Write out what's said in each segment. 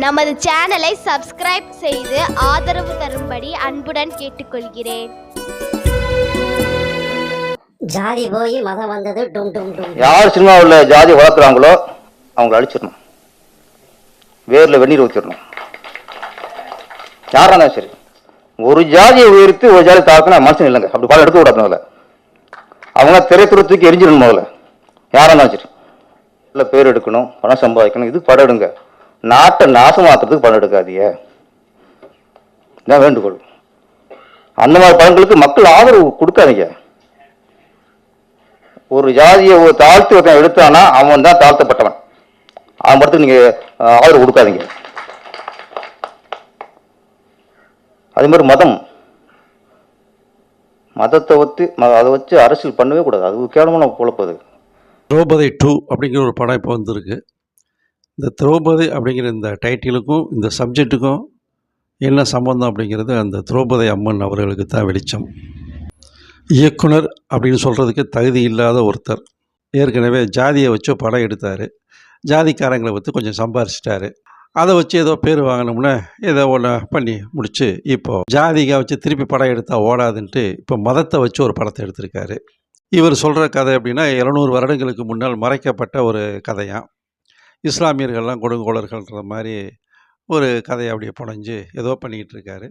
நமது சேனலை சப்ஸ்கிரைப் செய்து ஆதரவு தரும்படி அன்புடன் கேட்டுக்கொள்கிறேன். ஜாதி போய் மதம் வந்தது டும் டும் டும். யார் சினிமாவில் ஜாதி வளர்க்குறாங்களோ அவங்கள அழிச்சிடணும். வேரில் வெந்நீர் ஊற்றிடணும் யாரா இருந்தாலும் சரி. ஒரு ஜாதியை உயர்த்தி ஒரு ஜாதி தாக்குனா மனுஷன் இல்லைங்க. அப்படி படம் எடுக்க கூடாது முதல்ல. அவங்க திரைத்துறை தூக்கி எரிஞ்சிடணும் முதல்ல. யாரா இருந்தாலும் சரி. நல்ல பேர் எடுக்கணும் பணம் சம்பாதிக்கணும். இது படம் எடுங்க. நாட்டை நாசமாக்குறதுக்கு பணம் எடுக்காதீங்க. இதான் வேண்டுகோள். அந்த மாதிரி படங்களுக்கு மக்கள் ஆதரவு கொடுக்காதீங்க. ஒரு ஜாதியை ஒரு தாழ்த்தி ஒருத்தன் எடுத்தானா அவன் தான் தாழ்த்தப்பட்டவன். அவன் படத்துக்கு நீங்கள் ஆதரவு கொடுக்காதீங்க. அதே மாதிரி மதம். மதத்தை ஒத்து அதை வச்சு அரசியல் பண்ணவே கூடாது. அது கேவலமான பொழப்பது திரௌபதி டூ அப்படிங்கிற ஒரு படம் இப்போ வந்திருக்கு. இந்த திரௌபதி அப்படிங்கிற இந்த டைட்டிலுக்கும் இந்த சப்ஜெக்ட்டுக்கும் என்ன சம்பந்தம் அப்படிங்கிறது அந்த திரௌபதி அம்மன் அவர்களுக்கு தான் வெளிச்சம். இயக்குனர் அப்படின்னு சொல்கிறதுக்கு தகுதி இல்லாத ஒருத்தர். ஏற்கனவே ஜாதியை வச்சு படம் எடுத்தார். ஜாதிக்காரங்களை வச்சு கொஞ்சம் சம்பாரிச்சிட்டாரு. அதை வச்சு ஏதோ பேர் வாங்கினோம்னா ஏதோ ஒன்று பண்ணி முடிச்சு இப்போது ஜாதிகா வச்சு திருப்பி படம் எடுத்தால் ஓடாதுன்ட்டு இப்போ மதத்தை வச்சு ஒரு படத்தை எடுத்திருக்காரு. இவர் சொல்கிற கதை அப்படின்னா இரநூறு வருடங்களுக்கு முன்னால் மறைக்கப்பட்ட ஒரு கதையாம். இஸ்லாமியர்கள்லாம் கொடுங்கோளர்கள்ன்ற மாதிரி ஒரு கதையை அப்படியே புனைஞ்சு ஏதோ பண்ணிக்கிட்டு இருக்காரு.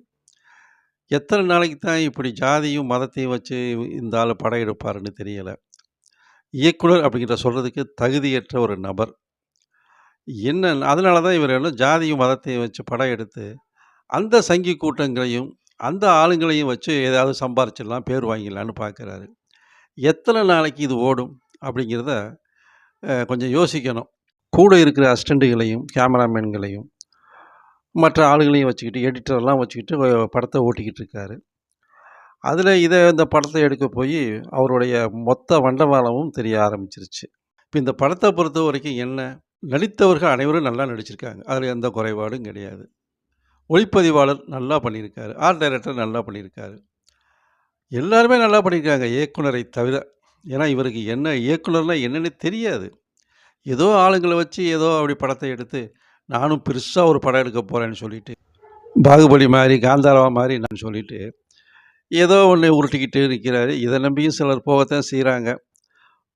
எத்தனை நாளைக்கு தான் இப்படி ஜாதியும் மதத்தையும் வச்சு இந்த ஆள் படம் எடுப்பாருன்னு தெரியலை. இயக்குனர் அப்படிங்கிற சொல்கிறதுக்கு தகுதியற்ற ஒரு நபர். என்ன அதனால தான் இவர் என்ன ஜாதியும் மதத்தையும் வச்சு படம் எடுத்து அந்த சங்கி கூட்டங்களையும் அந்த ஆளுங்களையும் வச்சு ஏதாவது சம்பாரிச்சிடலாம் பேர் வாங்கிடலான்னு பார்க்குறாரு எத்தனை நாளைக்கு இது ஓடும் அப்படிங்கிறத கொஞ்சம் யோசிக்கணும். கூட இருக்கிற அசிஸ்டண்ட்டுகளையும் கேமராமேன்களையும் மற்ற ஆளுகளையும் வச்சுக்கிட்டு எடிட்டர்லாம் வச்சுக்கிட்டு படத்தை ஓட்டிக்கிட்டு இருக்காரு. அதில் இதை இந்த படத்தை எடுக்க போய் அவருடைய மொத்த வண்டவாளமும் தெரிய ஆரம்பிச்சிருச்சு. இப்போ இந்த படத்தை பொறுத்த வரைக்கும் என்ன நடித்தவர்கள் அனைவரும் நல்லா நடிச்சிருக்காங்க. அதில் எந்த குறைபாடும் கிடையாது. ஒளிப்பதிவாளர் நல்லா பண்ணியிருக்காரு. ஆர்ட் டைரக்டர் நல்லா பண்ணியிருக்காரு. எல்லாருமே நல்லா பண்ணியிருக்காங்க இயக்குனரை தவிர. ஏன்னா இவருக்கு என்ன இயக்குனர்னால் என்னன்னு தெரியாது. ஏதோ ஆளுங்களை வச்சு ஏதோ அப்படி படத்தை எடுத்து நானும் பெருசாக ஒரு படம் எடுக்க போகிறேன்னு சொல்லிட்டு பாகுபலி மாதிரி காந்தாரா மாதிரி நான் சொல்லிட்டு ஏதோ ஒன்று உருட்டிக்கிட்டு நிற்கிறாரு இதை நம்பியும் சிலர் போகத்தான் செய்கிறாங்க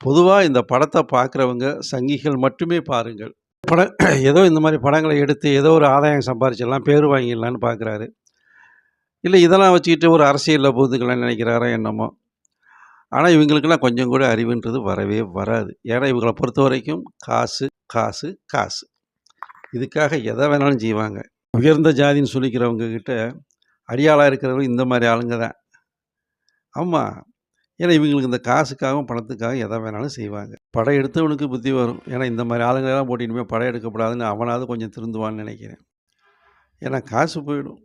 பொதுவாக இந்த படத்தை பார்க்குறவங்க சங்கிகள் மட்டுமே பாருங்கள். படம் ஏதோ இந்த மாதிரி படங்களை எடுத்து ஏதோ ஒரு ஆதாயம் சம்பாரிச்சிடலாம் பேர் வாங்கிடலான்னு பார்க்குறாரு இல்லை இதெல்லாம் வச்சுக்கிட்டு ஒரு அரசியலில் புகுந்துக்கலாம்னு நினைக்கிறாரோ என்னமோ. ஆனால் இவங்களுக்கெல்லாம் கொஞ்சம் கூட அறிவுன்றது வரவே வராது. ஏன்னா இவங்களை பொறுத்த வரைக்கும் காசு காசு காசு. இதுக்காக எதை வேணாலும் செய்வாங்க. உயர்ந்த ஜாதின்னு சொல்லிக்கிறவங்க கிட்ட அடியாளாக இருக்கிறவங்க இந்த மாதிரி ஆளுங்க தான். ஆமாம் ஏன்னா இவங்களுக்கு இந்த காசுக்காகவும் பணத்துக்காகவும் எதை வேணாலும் செய்வாங்க. படம் எடுத்தவனுக்கு புத்தி வரும். ஏன்னா இந்த மாதிரி ஆளுங்களெல்லாம் போட்டு இனிமேல் படம் எடுக்கப்படாதுன்னு அவனாவது கொஞ்சம் திருந்துவான்னு நினைக்கிறேன். ஏன்னா காசு போயிடும்.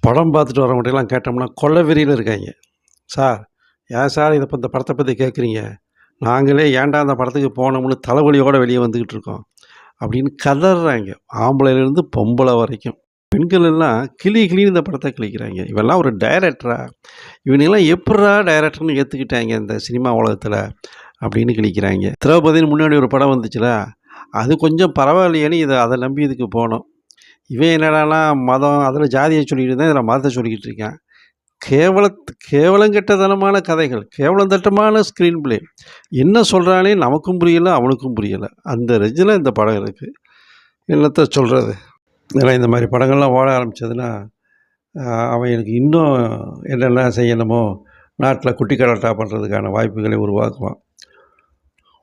படம் பார்த்துட்டு வரவங்கள்ட்டெல்லாம் கேட்டோம்னா கொள்ளவெறியில் இருக்காங்க. சார் ஏன் சார் இதை இப்போ இந்த படத்தை பற்றி கேட்குறீங்க நாங்களே ஏன்டா அந்த படத்துக்கு போனோம்னு தலைவலியோடு வெளியே வந்துக்கிட்டு இருக்கோம். அப்படின்னு கதறாங்க. ஆம்பளையிலேருந்து பொம்பளை வரைக்கும். பெண்கள் எல்லாம் கிளி கிளின்னு இந்த படத்தை கிளிக்கிறாங்க. இவெல்லாம் ஒரு டைரக்டரா இவனெல்லாம் எப்படா டைரக்டர்னு ஏற்றுக்கிட்டாங்க இந்த சினிமா உலகத்தில் அப்படின்னு கிளிக்கிறாங்க. திரௌபதின்னு முன்னாடி ஒரு படம் வந்துச்சுல? அது கொஞ்சம் பரவாயில்லையேன்னு இதை அதை நம்பி இதுக்கு போனோம். இவன் என்னடானா மதம் அதில் ஜாதியை சொல்லிக்கிட்டு தான் இதில் மதத்தை சொல்லிக்கிட்டு இருக்கான். கேவல கேவலங்கெட்டதனமான கதைகள் கேவலம் தட்டமான ஸ்க்ரீன் பிளே என்ன சொல்கிறானே நமக்கும் புரியலை அவனுக்கும் புரியலை. அந்த ரெஜில் இந்த படம் இருக்குது என்னத்தை சொல்கிறது ஏன்னா இந்த மாதிரி படங்கள்லாம் ஓட ஆரம்பிச்சதுன்னா அவன் எனக்கு இன்னும் என்னென்ன செய்யணுமோ நாட்டில் குட்டி கலாட்டா பண்ணுறதுக்கான வாய்ப்புகளை உருவாக்குவான்.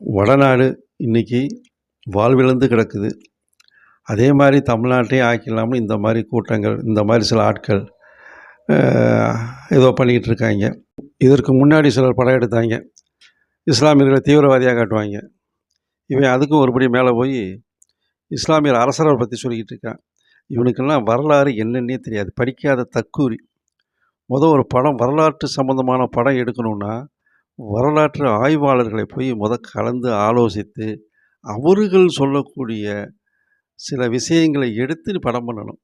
வடநாடு இன்றைக்கி வாழ்விழந்து கிடக்குது. அதே மாதிரி தமிழ்நாட்டையும் ஆக்கிடலாம்னு இந்த மாதிரி கூட்டங்கள் இந்த மாதிரி சில ஆட்கள் ஏதோ பண்ணிக்கிட்டு இருக்காங்க இதற்கு முன்னாடி சிலர் படம் எடுத்தாங்க. இஸ்லாமியர்களை தீவிரவாதியாக காட்டுவாங்க. இவன் அதுக்கும் ஒருபடி மேலே போய் இஸ்லாமியர் அரசரை பற்றி சொல்லிக்கிட்டு இருக்கான் இவனுக்கெல்லாம் வரலாறு என்னன்னே தெரியாது. படிக்காத தக்கூரி முதல் ஒரு படம் வரலாற்று சம்பந்தமான படம் எடுக்கணும்னா வரலாற்று ஆய்வாளர்களை போய் முத கலந்து ஆலோசித்து அவர்கள் சொல்லக்கூடிய சில விஷயங்களை எடுத்து படம் பண்ணணும்.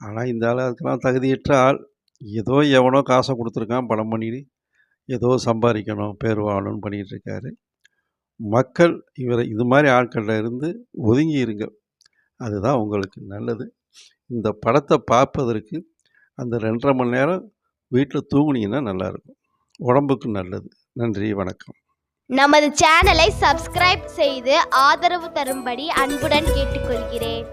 ஆனால் இந்த ஆள் அதுக்கெல்லாம் தகுதியற்ற ஆள். ஏதோ எவனோ காசை கொடுத்துருக்கான் படம் பண்ணி ஏதோ சம்பாதிக்கணும் பேர் வாழணும்னு பண்ணிகிட்ருக்காரு. மக்கள் இவரை இது மாதிரி ஆட்கள்ல இருந்து ஒதுங்கி இருங்க. அதுதான் உங்களுக்கு நல்லது. இந்த படத்தை பார்ப்பதற்கு அந்த ரெண்டரை மணி நேரம் வீட்டில் தூங்குனீங்கன்னா நல்லாயிருக்கும். உடம்புக்கு நல்லது. நன்றி வணக்கம். நமது சேனலை சப்ஸ்கிரைப் செய்து ஆதரவு தரும்படி அன்புடன் கேட்டுக்கொள்கிறேன்.